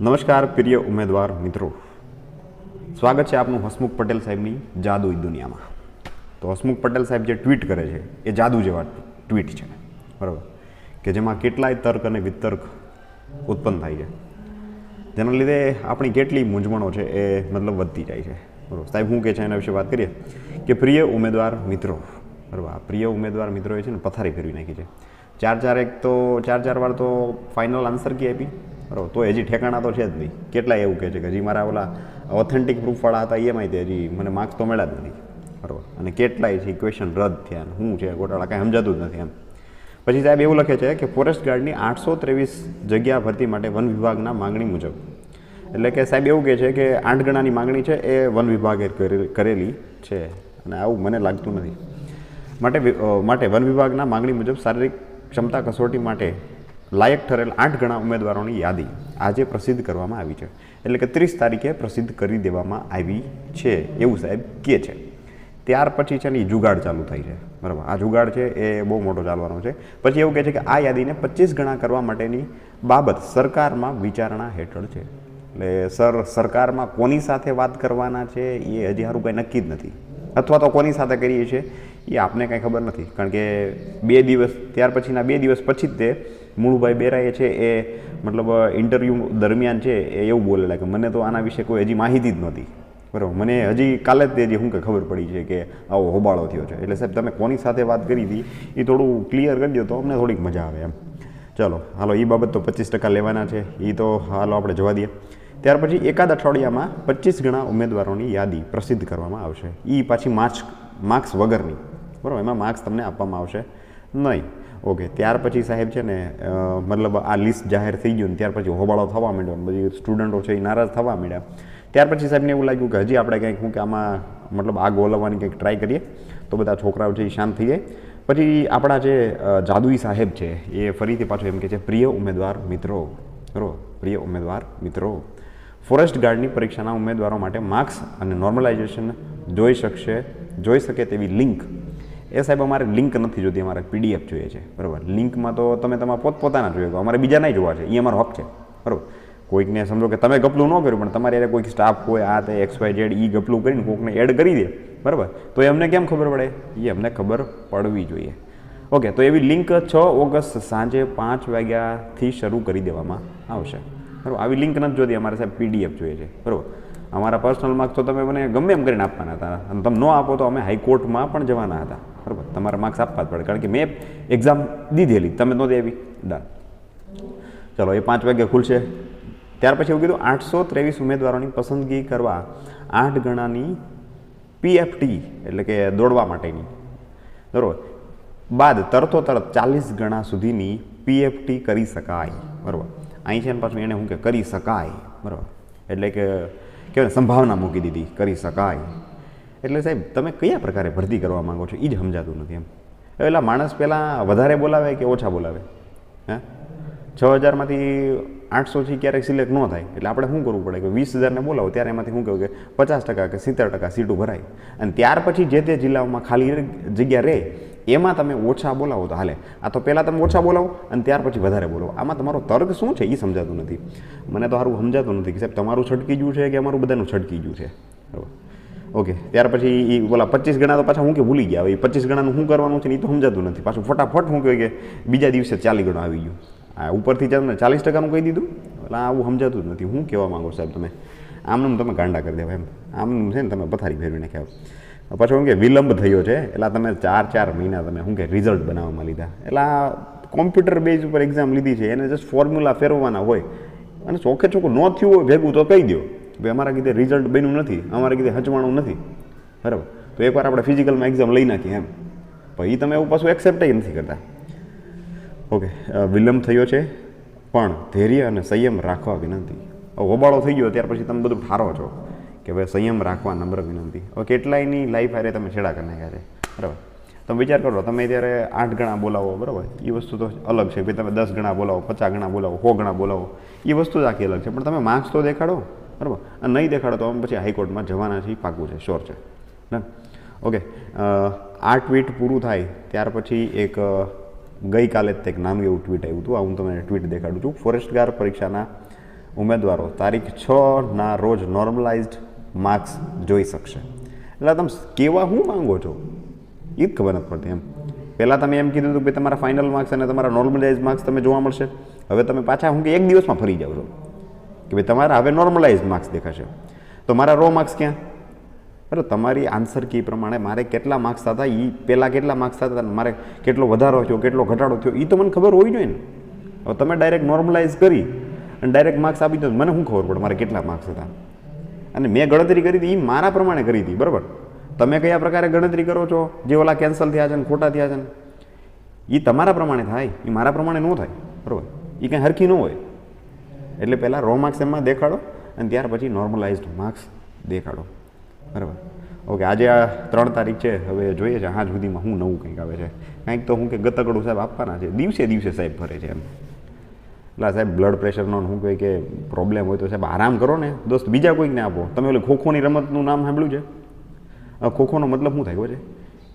નમસ્કાર, પ્રિય ઉમેદવાર મિત્રો. સ્વાગત છે આપનું હસમુખ પટેલ સાહેબની જાદુઈ દુનિયામાં. તો હસમુખ પટેલ સાહેબ જે ટ્વીટ કરે છે, એ જાદુ જેવા ટ્વીટ છે. બરાબર? કે જેમાં કેટલાય તર્ક અને વિતર્ક ઉત્પન્ન થાય છે. જેના લીધે આપણી કેટલી મૂંઝવણો છે એ મતલબ વધતી જાય છે. બરાબર? સાહેબ શું કહે છે એના વિશે વાત કરીએ? કે પ્રિય ઉમેદવાર મિત્રો. બરાબર? પ્રિય ઉમેદવાર મિત્રોએ છે ને પથારી ફેરવી નાખી છે. ચાર ચાર એક તો, ચાર ચાર વાર તો ફાઇનલ આન્સર કી આપી? બરાબર, તો હજી ઠેકાણા તો છે જ નહીં. કેટલાય એવું કહે છે કે હજી મારા ઓલા ઓથેન્ટિક પ્રૂફવાળા હતા એમાંય તે હજી મને માર્ક્સ તો મળ્યા જ નથી. બરાબર, અને કેટલાય છે ક્વેશ્ચન રદ થયા શું છે, ગોટાળા, કાંઈ સમજાતું જ નથી એમ. પછી સાહેબ એવું લખે છે કે ફોરેસ્ટ ગાર્ડની આઠસો ત્રેવીસ જગ્યા ભરતી માટે વન વિભાગના માંગણી મુજબ. એટલે કે સાહેબ એવું કહે છે કે આઠ ગણાની માંગણી છે, એ વન વિભાગે કરે- કરેલી છે. અને આવું મને લાગતું નથી. માટે માટે વન વિભાગના માંગણી મુજબ શારીરિક ક્ષમતા કસોટી માટે લાયક ઠરેલ આઠ ગણા ઉમેદવારોની યાદી આજે પ્રસિદ્ધ કરવામાં આવી છે. એટલે કે ત્રીસ તારીખે પ્રસિદ્ધ કરી દેવામાં આવી છે. એવું સાહેબ કે છે. ત્યાર પછી છે ને એ જુગાડ ચાલુ થાય છે. બરાબર. આ જુગાડ છે એ બહુ મોટો ચાલવાનો છે. પછી એવું કહે છે કે આ યાદીને પચીસ ગણા કરવા માટેની બાબત સરકારમાં વિચારણા હેઠળ છે. એટલે સર, સરકારમાં કોની સાથે વાત કરવાના છે એ હજી સારું કંઈ નક્કી જ નથી. અથવા તો કોની સાથે કરીએ છીએ એ આપને કાંઈ ખબર નથી. કારણ કે બે દિવસ, ત્યાર પછીના બે દિવસ પછી જ તે મૂળભાઈ બેરાએ છે એ, મતલબ ઇન્ટરવ્યૂ દરમિયાન છે એ એવું બોલેલા કે મને તો આના વિશે કોઈ હજી માહિતી જ નહોતી. બરાબર, મને હજી કાલે જ તે હજી શું કે ખબર પડી છે કે આવો હોબાળો થયો છે. એટલે સાહેબ, તમે કોની સાથે વાત કરી હતી એ થોડું ક્લિયર કરી દો તો અમને થોડીક મજા આવે એમ. ચલો, હાલો એ બાબત તો પચીસ ટકા લેવાના છે. એ તો, હાલો, આપણે જવા દઈએ. ત્યાર પછી એકાદ અઠવાડિયામાં પચીસ ગણા ઉમેદવારોની યાદી પ્રસિદ્ધ કરવામાં આવશે. એ પાછી માર્ક્સ માર્ક્સ વગરની. બરાબર, એમાં માર્ક્સ તમને આપવામાં આવશે નહીં. ઓકે, ત્યાર પછી સાહેબ છે ને મતલબ આ લિસ્ટ જાહેર થઈ ગયું ને, ત્યાર પછી હોબાળો થવા માંડ્યો બધી સ્ટુડન્ટો છે એ નારાજ થવા માંડ્યા. ત્યાર પછી સાહેબને એવું લાગ્યું કે હજી આપણે કંઈક હું કે આમાં, મતલબ આગ ઓલવવાની કંઈક ટ્રાય કરીએ, તો બધા છોકરાઓ છે એ શાંત થઈ જાય. પછી આપણા જે જાદુઈ સાહેબ છે, એ ફરીથી પાછું એમ કે છે, પ્રિય ઉમેદવાર મિત્રો બરાબર પ્રિય ઉમેદવાર મિત્રો ફોરેસ્ટ ગાર્ડની પરીક્ષાના ઉમેદવારો માટે માર્ક્સ અને નોર્મલાઇઝેશન જોઈ શકશે, જોઈ શકે તેવી લિંક એ સાહેબ અમારે લિંક નથી જોતી, અમારે પીડીએફ જોઈએ છે. બરાબર? લિંકમાં તો તમે તમારા પોતપોતાના જોઈએ, તો અમારે બીજા નહીં જોવા છે. એ અમારો હક છે. બરાબર? કોઈકને સમજો કે તમે ગપલું ન કર્યું, પણ તમારે યારે કોઈક સ્ટાફ હોય, આ તે એક્સ વાય ઝેડ ઈ ગપલું કરીને કોઈકને એડ કરી દે. બરાબર? તો એ અમને કેમ ખબર પડે? એ અમને ખબર પડવી જોઈએ. ઓકે તો એવી લિંક છ ઓગસ્ટ સાંજે પાંચ વાગ્યાથી શરૂ કરી દેવામાં આવશે. બરાબર? આવી લિંક નથી જોતી, અમારે સાહેબ પીડીએફ જોઈએ છે. બરાબર? અમારા પર્સનલ માર્ક્સ તો તમે મને ગમે એમ કરીને આપવાના હતા. અને તમે ન આપો તો અમે હાઈકોર્ટમાં પણ જવાના હતા. બરાબર? તમારા માર્ક્સ આપવા જ પડે. કારણ કે મેં એક્ઝામ દીધેલી. તમે નહોતી આવી? ડન ચલો, એ પાંચ વાગે ખુલશે. ત્યાર પછી એવું કીધું, આઠસો ત્રેવીસ ઉમેદવારોની પસંદગી કરવા આઠ ગણાની પીએફટી એટલે કે દોડવા માટેની. બરાબર? બાદ તરતો તરત ચાલીસ ગણા સુધીની પીએફટી કરી શકાય. બરાબર? અહીં છે ને પાછું એને શું કે, કરી શકાય. બરાબર? એટલે કે કહેવાય સંભાવના મૂકી દીધી. કરી શકાય. એટલે સાહેબ, તમે કયા પ્રકારે ભરતી કરવા માંગો છો? એ જ સમજાતું નથી એમ. એટલે માણસ પહેલાં વધારે બોલાવે કે ઓછા બોલાવે? હા? છ હજારમાંથી આઠસોથી ક્યારેક સિલેક્ટ ન થાય. એટલે આપણે શું કરવું પડે કે વીસ હજારને બોલાવો, ત્યારે એમાંથી શું કહ્યું કે પચાસ ટકા કે સિત્તેર ટકા સીટો ભરાય. અને ત્યાર પછી જે તે જિલ્લાઓમાં ખાલી જગ્યા રહે એમાં તમે ઓછા બોલાવો તો હાલે. આ તો પહેલાં તમે ઓછા બોલાવો અને ત્યાર પછી વધારે બોલાવો. આમાં તમારો તર્ક શું છે? એ સમજાતું નથી. મને તો સારું સમજાતું નથી કે સાહેબ, તમારું છટકી ગયું છે કે અમારું બધાનું છટકી ગયું છે? બરાબર. ઓકે, ત્યાર પછી એ ઓલા પચીસ ગણા તો પાછા હું કે ભૂલી ગયા. હવે એ પચીસ ગણાનું શું કરવાનું છે ને એ તો સમજાતું નથી. પાછું ફટાફટ શું કહે કે બીજા દિવસે ચાલી ગણો આવી ગયું. આ ઉપરથી તમને ચાલીસ ટકાનું કહી દીધું. એટલે આવું સમજાતું જ નથી. હું કહેવા માંગો સાહેબ તમે? આમનું તમે ગાંડા કરી દેવા એમ. આમનું છે ને તમે પથારી ફેરવી નાખ્યા પાછું શું કે વિલંબ થયો છે. એટલે તમે ચાર ચાર મહિના તમે શું કે રિઝલ્ટ બનાવવામાં લીધા. એટલે આ કોમ્પ્યુટર બેઝ ઉપર એક્ઝામ લીધી છે. એને જસ્ટ ફોર્મ્યુલા ફેરવવાના હોય. અને ચોખ્ખે ચોખ્ખું ન થયું હોય ભેગું તો કહી દો ભાઈ, અમારા કીધે રિઝલ્ટ બન્યું નથી, અમારા કીધે હચવાણું નથી. બરાબર? તો એકવાર આપણે ફિઝિકલમાં એક્ઝામ લઈ નાખીએ એમ. પછી તમે એવું પાછું એક્સેપ્ટ નથી કરતા. ઓકે વિલંબ થયો છે, પણ ધૈર્ય અને સંયમ રાખવા વિનંતી. હોબાળો થઈ ગયો, ત્યાર પછી તમે બધું ઠારો છો કે ભાઈ સંયમ રાખવા નમ્ર વિનંતી. હવે કેટલાયની લાઈફ હારે તમે છેડા કરી નાખ્યા છે? બરાબર? તમે વિચાર કરો, તમે ત્યારે આઠ ગણા બોલાવો, બરાબર? એ વસ્તુ તો અલગ છે. ભાઈ, તમે દસ ગણા બોલાવો, પચાસ ગણા બોલાવો, સો ગણા બોલાવો એ વસ્તુ જ આખી અલગ છે. પણ તમે માર્ક્સ તો દેખાડો. બરાબર? અને નહીં દેખાડો તો અમે પછી હાઈકોર્ટમાં જવાના છે એ પાકું છે શ્યોર છે. ડન. ઓકે આ ટ્વીટ પૂરું થાય ત્યાર પછી એક ગઈકાલે જ એક નાનું એવું ટ્વીટ આવ્યું હતું. આ હું તમને ટ્વીટ દેખાડું છું. ફોરેસ્ટ ગાર્ડ પરીક્ષાના ઉમેદવારો તારીખ છ ના રોજ નોર્મલાઇઝડ માર્ક્સ જોઈ શકશે. એટલે તમે કેવા શું માંગો છો? એ જ ખબર નથી પડતી એમ. પહેલાં તમે એમ કીધું હતું કે તમારા ફાઇનલ માર્ક્સ અને તમારા નોર્મલાઇઝ માર્ક્સ તમે જોવા મળશે. હવે તમે પાછા હું કે એક દિવસમાં ફરી જાઓ છો. કે ભાઈ તમારા હવે નોર્મલાઇઝ માર્ક્સ દેખાશે. તો મારા રો માર્ક્સ ક્યાં? બરાબર તમારી આન્સર કી પ્રમાણે મારે કેટલા માર્ક્સ હતા એ પહેલાં કેટલા માર્ક્સ અને મારે કેટલો વધારો થયો, કેટલો ઘટાડો થયો એ તો મને ખબર હોવી જોઈએ ને. હવે તમે ડાયરેક્ટ નોર્મલાઇઝ કરી અને ડાયરેક્ટ માર્ક્સ આપી દો મને શું ખબર પડે મારે કેટલા માર્ક્સ હતા અને મેં ગણતરી કરી હતી એ મારા પ્રમાણે કરી હતી, બરાબર? તમે કયા પ્રકારે ગણતરી કરો છો? જે ઓલા કેન્સલ થયા છે ને ખોટા થયા છે ને. એ તમારા પ્રમાણે થાય એ મારા પ્રમાણે ન થાય, બરાબર? એ કંઈ હરખી ન હોય. એટલે પહેલાં રો માર્ક્સ એમાં દેખાડો અને ત્યાર પછી નોર્મલાઇઝડ માર્ક્સ દેખાડો. બરાબર? ઓકે, આજે આ ત્રણ તારીખ છે, હવે જોઈએ છે, આજ સુધીમાં શું નવું કંઈક આવે છે. કંઈક તો હું કે ગતકડું સાહેબ આપવાના છે. દિવસે દિવસે સાહેબ ભરે છે એમ. એટલે સાહેબ બ્લડ પ્રેશરનો શું કહે કે પ્રોબ્લેમ હોય તો સાહેબ આરામ કરો ને. દોસ્ત, બીજા કોઈકને આપો. તમે ઓલી ખોખોની રમતનું નામ સાંભળ્યું છે? ખોખોનો મતલબ શું થાય છે?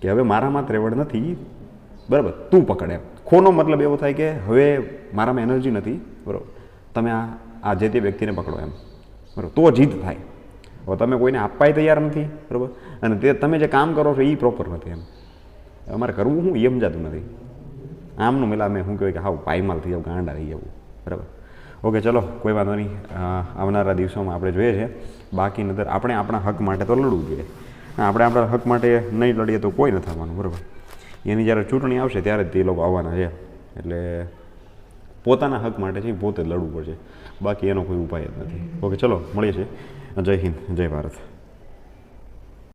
કે હવે મારામાં ત્રેવડ નથી. બરાબર? તું પકડે ખોનો મતલબ એવો થાય કે હવે મારામાં એનર્જી નથી. બરાબર? તમે આ આ જે તે વ્યક્તિને પકડો એમ. બરાબર? તો જીત થાય. હવે તમે કોઈને આપવાય તૈયાર નથી, બરાબર? અને તે તમે જે કામ કરો છો એ પ્રોપર નથી એમ. અમારે કરવું હું એ સમજાતું નથી. આમનું મેલા મેં શું કહેવાય કે હાવ પાયમાલ થઈ જાવ, ગાંડા થઈ જવું. બરાબર? ઓકે, ચલો, કોઈ વાંધો નહીં. આવનારા દિવસોમાં આપણે જોઈએ છે. બાકી નતર આપણે આપણા હક માટે તો લડવું જોઈએ. આપણે આપણા હક માટે નહીં લડીએ તો કોઈ નથી આવવાનું બરાબર? એની જ્યારે ચૂંટણી આવશે ત્યારે તે લોકો આવવાના છે. એટલે પોતાના હક માટે છે પોતે લડવું પડશે. બાકી એનો કોઈ ઉપાય જ નથી. ઓકે ચલો મળીએ છીએ. જય હિન્દ જય ભારત.